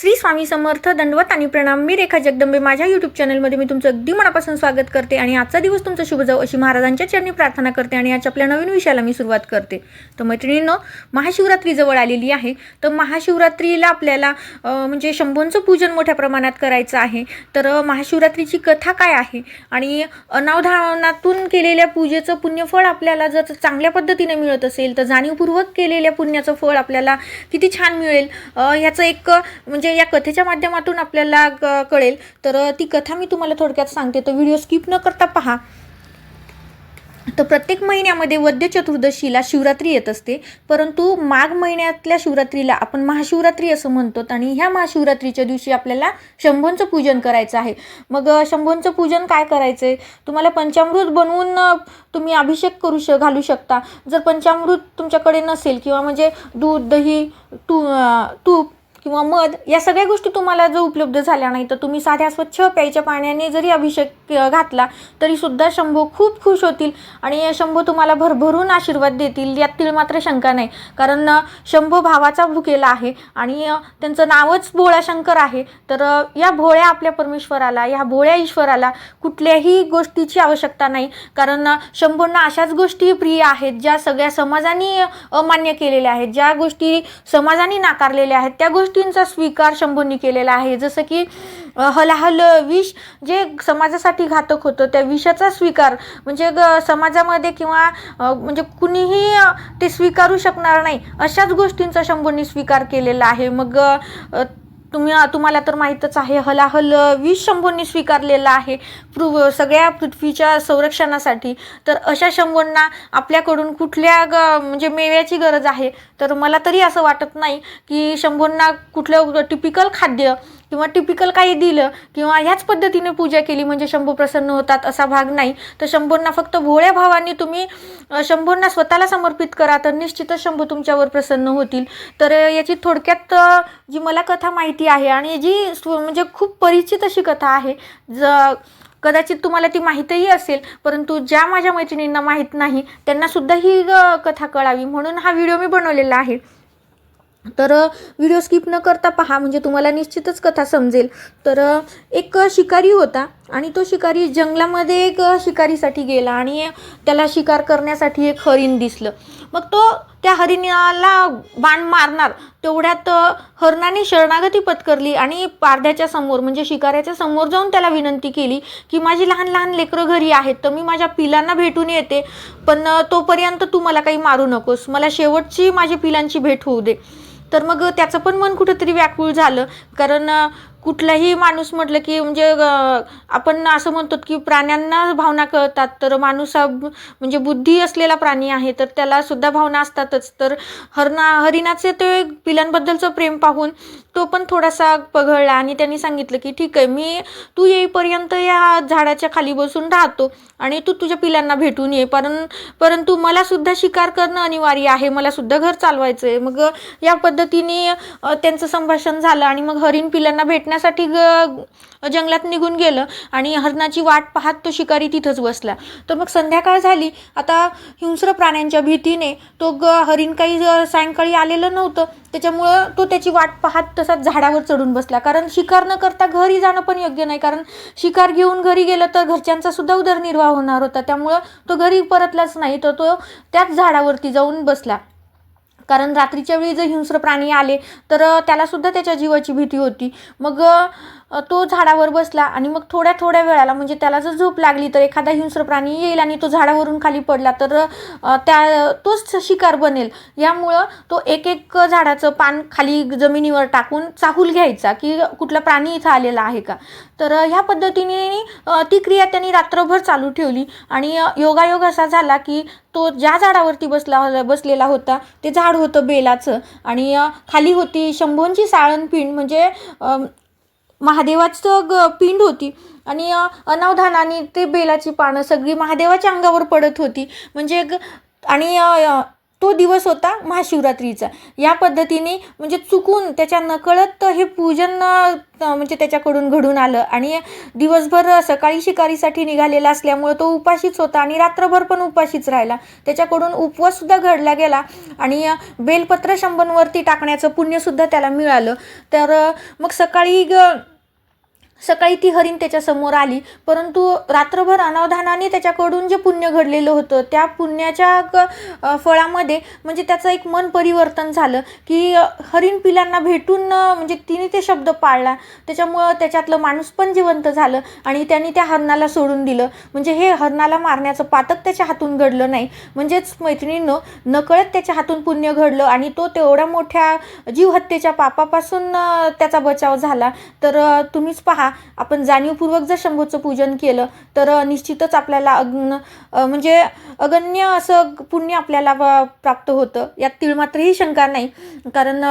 श्री स्वामी समर्थ दंडवत आणि प्रणाम मी रेखा जगदंबे. माझ्या यूट्यूब चॅनलमध्ये मी तुमचं अगदी मनापासून स्वागत करते आणि आजचा दिवस तुमचा शुभ जाऊ अशी महाराजांच्या चरणी प्रार्थना करते आणि आज आपल्या नवीन विषयाला मी सुरुवात करते. तर मैत्रिणींनो महाशिवरात्री जवळ आलेली आहे. तर महाशिवरात्रीला आपल्याला म्हणजे शंभोंचं पूजन मोठ्या प्रमाणात करायचं आहे. तर महाशिवरात्रीची कथा काय आहे? आणि अनावधानातून केलेल्या पूजेचं पुण्यफळ आपल्याला जर चांगल्या पद्धतीने मिळत असेल तर जाणीवपूर्वक केलेल्या पुण्याचं फळ आपल्याला किती छान मिळेल? ह्याचं एक म्हणजे म्हणजे या कथेच्या माध्यमातून आपल्याला क- कळेल. तर ती कथा मी तुम्हाला थोडक्यात सांगते. तर व्हिडिओ स्किप न करता पहा. तर प्रत्येक महिन्यामध्ये वद्य चतुर्दशीला शिवरात्री येत असते. परंतु माघ महिन्यातल्या शिवरात्रीला आपण महाशिवरात्री असं म्हणतो. आणि ह्या महाशिवरात्रीच्या दिवशी आपल्याला शंभूंचं पूजन करायचं आहे. मग अ, पूजन काय करायचं आहे तुम्हाला पंचामृत बनवून तुम्ही अभिषेक करू श घालू शकता. जर पंचामृत तुमच्याकडे नसेल किंवा म्हणजे दूध दही तू तूप किंवा मध या सगळ्या गोष्टी तुम्हाला जर उपलब्ध झाल्या नाही तर तुम्ही साध्या स्वच्छ प्यायच्या पाण्याने जरी अभिषेक घातला तरी सुद्धा शंभू खूप खुश होतील. आणि शंभू तुम्हाला भरभरून आशीर्वाद देतील यातील मात्र शंका नाही. कारण शंभू भावाचा भुकेला आहे आणि त्यांचं नावच भोळा शंकर आहे. तर या भोळ्या आपल्या परमेश्वराला या भोळ्या ईश्वराला कुठल्याही गोष्टीची आवश्यकता नाही. कारण शंभूंना अशाच गोष्टी प्रिय आहेत ज्या सगळ्या समाजाने अमान्य केलेल्या आहेत ज्या गोष्टी समाजाने नाकारलेल्या आहेत त्या गोष्टींचा स्वीकार शंभूंनी केलेला आहे. जसं की हलाहल विष जे समाजासाठी घातक होतं त्या विषाचा स्वीकार म्हणजे ग समाजामध्ये किंवा म्हणजे कुणीही ते स्वीकारू शकणार नाही अशाच गोष्टींचा शंभूंनी स्वीकार केलेला आहे. मग तुम्ही तुम्हाला तर माहीतच आहे हलाहल विष शंभूंनी स्वीकारलेला आहे. पृ सगळ्या पृथ्वीच्या संरक्षणासाठी. तर अशा शंभूंना आपल्याकडून कुठल्या ग म्हणजे मेव्याची गरज आहे? तर मला तरी असं वाटत नाही की शंभूंना कुठलं टिपिकल खाद्य किंवा टिपिकल काही दिलं किंवा ह्याच पद्धतीने पूजा केली म्हणजे शंभू प्रसन्न होतात असा भाग नाही. तर शंभूंना फक्त भोळ्या भावांनी तुम्ही शंभूंना स्वतःला समर्पित करा तर निश्चितच शंभू तुमच्यावर प्रसन्न होतील. तर याची थोडक्यात जी मला कथा माहिती आहे आणि जी म्हणजे खूप परिचित अशी कथा आहे ज कदाचित तुम्हाला ती माहीतही असेल परंतु ज्या माझ्या मैत्रिणींना माहीत नाही त्यांनासुद्धा ही कथा कळावी म्हणून हा व्हिडिओ मी बनवलेला आहे. तर व्हिडिओ स्किप न करता पहा म्हणजे तुम्हाला निश्चितच कथा समजेल. तर एक शिकारी होता. आणि तो शिकारी जंगलामध्ये एक शिकारीसाठी गेला आणि त्याला शिकार करण्यासाठी एक हरिण दिसलं. मग तो त्या हरिणाला बाण मारणार तेवढ्यात हरणाने शरणागती पत्करली आणि पारध्याच्या समोर म्हणजे शिकाऱ्याच्या समोर जाऊन त्याला विनंती केली की माझी लहान लहान लेकरं घरी आहेत तर मी माझ्या पिलांना भेटून येते पण तोपर्यंत तू मला काही मारू नकोस मला शेवटची माझ्या पिलांची भेट होऊ दे. तर मग त्याचं पण मन कुठंतरी व्याकुळ झालं कारण कुठलाही माणूस म्हटलं की म्हणजे आपण असं म्हणतो की प्राण्यांना भावना कळतात तर माणूस हा म्हणजे बुद्धी असलेला प्राणी आहे तर त्याला सुद्धा भावना असतातच. तर हरणा हरिणाचे ते पिलांबद्दलचं प्रेम पाहून तो पण थोडासा पघळला आणि त्यांनी सांगितलं की ठीक आहे मी तू येईपर्यंत या झाडाच्या खाली बसून राहतो आणि तू तुझ्या पिलांना भेटून ये. परं परंतु मला सुद्धा शिकार करणं अनिवार्य आहे मला सुद्धा घर चालवायचं आहे मग या पद्धतीने त्यांचं संभाषण झालं आणि मग हरिण पिलांना भेटण्यासाठी ग जंगलात निघून गेलं आणि हरणाची वाट पाहत तो शिकारी तिथंच बसला. तर मग संध्याकाळ झाली. आता हिंस्र प्राण्यांच्या भीतीने तो ग हरिण काही सायंकाळी आलेलं नव्हतं. त्याच्यामुळं तो त्याची वाट पाहत तसाच झाडावर चढून बसला. कारण शिकार न करता घरी जाणं पण योग्य नाही. कारण शिकार घेऊन घरी गेलं तर घरच्यांचा सुद्धा उदरनिर्वाह होणार होता. त्यामुळं तो घरी परतलाच नाही. तर तो त्याच झाडावरती जाऊन बसला. कारण रात्रीच्या वेळी जर हिंस्र प्राणी आले तर त्यालासुद्धा त्याच्या जीवाची भीती होती. मग तो झाडावर बसला आणि मग थोड्या थोड्या वेळाला म्हणजे त्याला जर झोप लागली तर एखादा हिंस्र प्राणी येईल आणि तो झाडावरून खाली पडला तर त्या तोच शिकार बनेल. यामुळं तो एक एक झाडाचं पान खाली जमिनीवर टाकून चाहूल घ्यायचा की कुठला प्राणी इथं आलेला आहे का? तर ह्या पद्धतीने ती क्रिया त्यांनी रात्रभर चालू ठेवली आणि योगायोग असा झाला की तो ज्या झाडावरती बसला बसलेला होता ते झाड होतं बेलाचं आणि खाली होती शंभोंची साळणपिंड म्हणजे महादेवाचं ग पिंड होती. आणि अनावधानाने ते बेलाची पानं सगळी महादेवाच्या अंगावर पडत होती. म्हणजे ग- आणि तो दिवस होता महाशिवरात्रीचा. या पद्धतीने म्हणजे चुकून त्याच्या नकळत हे पूजन म्हणजे त्याच्याकडून घडून आलं. आणि दिवसभर सकाळी शिकारीसाठी निघालेला असल्यामुळे तो उपाशीच होता आणि रात्रभर पण उपाशीच राहिला. त्याच्याकडून उपवाससुद्धा घडला गेला आणि बेलपत्र शंभनवरती टाकण्याचं पुण्यसुद्धा त्याला मिळालं. तर मग सकाळी ग सकाळी ती हरीण त्याच्यासमोर आली. परंतु रात्रभर अनावधानाने त्याच्याकडून जे पुण्य घडलेलं होतं त्या पुण्याच्या क- फळामध्ये म्हणजे त्याचं एक मन परिवर्तन झालं की हरिण हरीण पिलांना भेटून म्हणजे तिने ते शब्द पाळला. त्याच्यामुळं त्याच्यातलं माणूस पण जिवंत झालं आणि त्यांनी त्या हरणाला सोडून दिलं. म्हणजे हे हरणाला मारण्याचं पातक त्याच्या हातून घडलं नाही. म्हणजेच मैत्रिणींनो नकळत त्याच्या हातून पुण्य घडलं आणि तो तेवढ्या मोठ्या जीवहत्येच्या पापापासून त्याचा बचाव झाला. तर तुम्हीच पहा आपण जाणीवपूर्वक जर शंभूचं पूजन केलं तर निश्चितच आपल्याला अग्न म्हणजे अगण्य असं पुण्य आपल्याला प्राप्त होतं. यात तिळमात्रही शंका नाही. कारण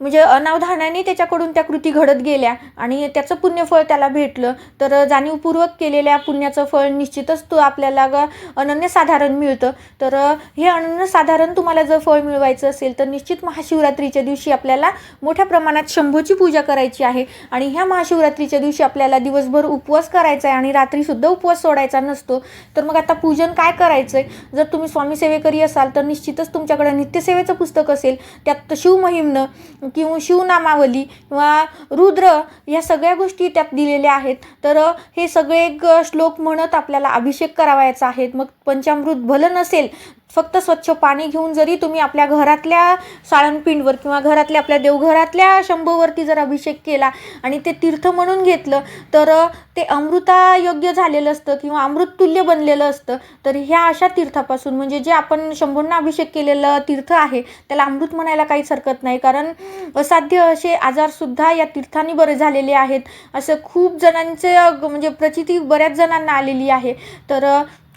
म्हणजे अनावधानाने त्याच्याकडून त्या कृती घडत गेल्या आणि त्याचं पुण्यफळ त्याला भेटलं. तर जाणीवपूर्वक केलेल्या पुण्याचं फळ निश्चितच तो आपल्याला ग अनन्यसाधारण मिळतं. तर हे अनन्यसाधारण तुम्हाला जर फळ मिळवायचं असेल तर निश्चित महाशिवरात्रीच्या दिवशी आपल्याला मोठ्या प्रमाणात शंभूची पूजा करायची आहे. आणि ह्या महाशिवरात्रीच्या दिवशी आपल्याला दिवसभर उपवास करायचा आहे आणि रात्रीसुद्धा उपवास सोडायचा नसतो. तर मग आता पूजन काय करायचं आहे जर तुम्ही स्वामी सेवेकरी असाल तर निश्चितच तुमच्याकडे नित्यसेवेचं पुस्तक असेल. त्यात शिवमहिमनं किंवा शिवनामावली किंवा रुद्र या सगळ्या गोष्टी त्यात दिलेल्या आहेत. तर हे सगळे श्लोक म्हणत आपल्याला अभिषेक करावायचा आहे. मग पंचामृत भलं नसेल फक्त स्वच्छ पाणी घेऊन जरी तुम्ही आपल्या घरातल्या साळणपिंडवर किंवा घरातल्या आपल्या देवघरातल्या शंभूवरती जर अभिषेक केला आणि ते तीर्थ म्हणून घेतलं तर ते अमृतायोग्य झालेलं असतं किंवा अमृततुल्य बनलेलं असतं. तर ह्या अशा तीर्थापासून म्हणजे जे आपण शंभूंना अभिषेक केलेलं तीर्थ आहे त्याला अमृत म्हणायला काहीच हरकत नाही. कारण असाध्य असे आजारसुद्धा या तीर्थांनी बरे झालेले आहेत. असं खूप जणांचे म्हणजे प्रचिती बऱ्याच जणांना आलेली आहे. तर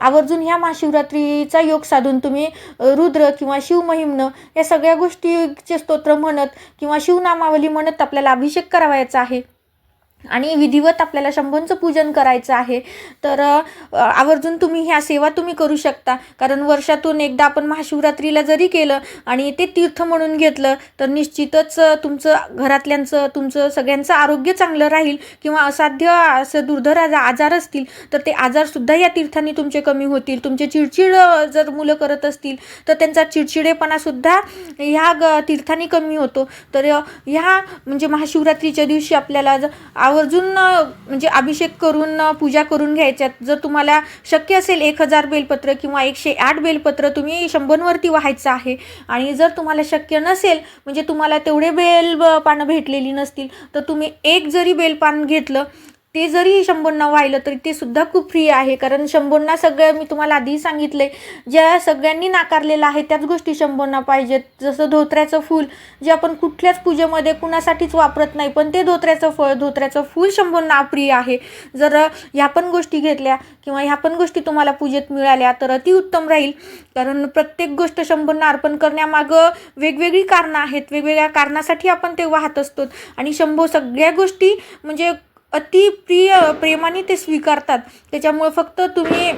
आवर्जून ह्या महाशिवरात्रीचा योग साधून तुम्ही रुद्र किंवा शिवमहिमनं या सगळ्या गोष्टीचे स्तोत्र म्हणत किंवा शिवनामावली म्हणत आपल्याला अभिषेक करावायचा आहे. आणि विधिवत आपल्याला शंभूंचं पूजन करायचं आहे. तर आवर्जून तुम्ही ह्या सेवा तुम्ही करू शकता. कारण वर्षातून एकदा आपण महाशिवरात्रीला जरी केलं आणि ते तीर्थ म्हणून घेतलं तर निश्चितच तुमचं घरातल्यांचं तुमचं सगळ्यांचं आरोग्य चांगलं राहील किंवा असाध्य असं दुर्धर आजार असतील तर ते आजारसुद्धा या तीर्थांनी तुमचे कमी होतील. तुमचे चिडचिड जर मुलं करत असतील तर त्यांचा चिडचिडेपणासुद्धा ह्या ग तीर्थांनी कमी होतो. तर ह्या म्हणजे महाशिवरात्रीच्या दिवशी आपल्याला आवर्जून म्हणजे अभिषेक करून पूजा करून घ्यायच्यात. जर तुम्हाला शक्य असेल एक हजार बेलपत्र किंवा एकशे आठ बेलपत्र तुम्ही शंभरवरती व्हायचं आहे. आणि जर तुम्हाला शक्य नसेल म्हणजे तुम्हाला तेवढे बेल पानं भेटलेली नसतील तर तुम्ही एक जरी बेलपान घेतलं ते जरी शंभरना वाहिलं तरी ते सुद्धा खूप फ्री आहे. कारण शंभरना सगळं मी तुम्हाला आधी सांगितले ज्या सगळ्यांनी नाकारलेलं आहे त्याच गोष्टी शंभरना पाहिजेत. जसं धोत्र्याचं फूल जे आपण कुठल्याच पूजेमध्ये कुणासाठीच वापरत नाही पण ते धोत्र्याचं फळ धोत्र्याचं फूल शंभूंना प्रिय आहे. जर ह्या पण गोष्टी घेतल्या किंवा ह्या पण गोष्टी तुम्हाला पूजेत मिळाल्या तर अतिउत्तम राहील. कारण प्रत्येक गोष्ट शंभूंना अर्पण करण्यामागं वेगवेगळी कारणं आहेत. वेगवेगळ्या कारणासाठी आपण ते वाहत असतो आणि शंभू सगळ्या गोष्टी म्हणजे अति प्रिय प्रेमाने ते स्वीकारतात. त्याच्यामुळे फक्त तुम्ही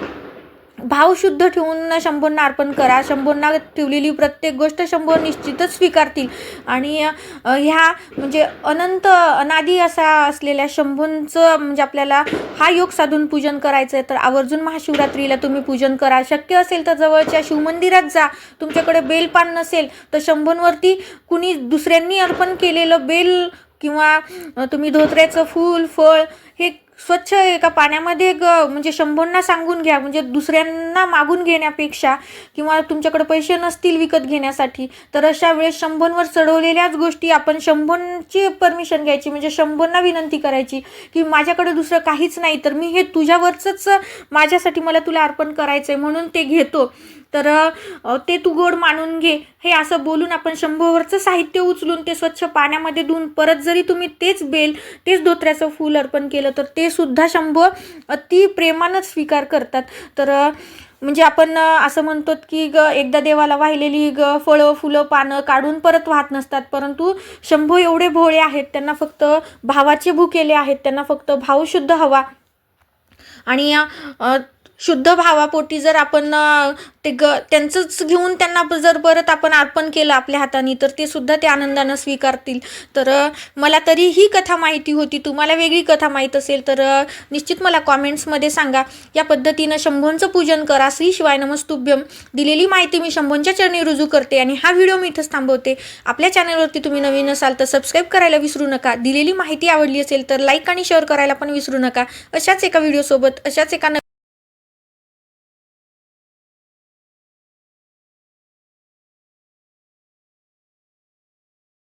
भाव शुद्ध ठेवून शंभूंना अर्पण करा. शंभूंना ठेवलेली प्रत्येक गोष्ट शंभू निश्चितच स्वीकारतील. आणि ह्या म्हणजे अनंत अनादी असा असलेल्या शंभूंचं म्हणजे आपल्याला हा योग साधून पूजन करायचं आहे तर आवर्जून महाशिवरात्रीला तुम्ही पूजन करा. शक्य असेल तर जवळच्या शिवमंदिरात जा. तुमच्याकडे बेलपान नसेल तर शंभूंवरती कुणी दुसऱ्यांनी अर्पण केलेलं बेल किंवा तुम्ही धोत्र्याचं फूल फळ हे स्वच्छ एका पाण्यामध्ये ग म्हणजे शंभरना सांगून घ्या. म्हणजे दुसऱ्यांना मागून घेण्यापेक्षा किंवा तुमच्याकडे पैसे नसतील विकत घेण्यासाठी तर अशा वेळेस शंभरवर चढवलेल्याच गोष्टी आपण शंभरची परमिशन घ्यायची. म्हणजे शंभरना विनंती करायची की माझ्याकडे दुसरं काहीच नाही तर मी हे तुझ्यावरचंच माझ्यासाठी मला तुला अर्पण करायचं आहे म्हणून ते घेतो. तर ते तू गोड मानून घे. हे असं बोलून आपण शंभरचं साहित्य उचलून ते स्वच्छ पाण्यामध्ये धुवून परत जरी तुम्ही तेच बेल तेच धोत्र्याचं फूल अर्पण केलं तर ते सुद्धा शंभर अति प्रेमानंच स्वीकार करतात. तर म्हणजे आपण असं म्हणतो की ग एकदा देवाला वाहिलेली ग फळं फुलं पानं काढून परत वाहत नसतात. परंतु शंभू एवढे भोळे आहेत त्यांना फक्त भावाचे भुकेले आहेत त्यांना फक्त भावशुद्ध हवा. आणि शुद्ध भावापोटी जर आपण ते ग त्यांचंच घेऊन त्यांना जर परत आपण अर्पण केलं आपल्या हाताने तर ते सुद्धा ते आनंदानं स्वीकारतील. तर मला तरी ही कथा माहिती होती. तुम्हाला वेगळी कथा माहीत असेल तर निश्चित मला कॉमेंट्समध्ये सांगा. या पद्धतीनं शंभूंचं पूजन करा. श्री शिवाय नमस्तुभ्यम दिलेली माहिती मी शंभूंच्या चरणी रुजू करते आणि हा व्हिडिओ मी इथंच थांबवते. आपल्या चॅनलवरती तुम्ही नवीन असाल तर सबस्क्राईब करायला विसरू नका. दिलेली माहिती आवडली असेल तर लाईक आणि शेअर करायला पण विसरू नका. अशाच एका व्हिडिओसोबत अशाच एका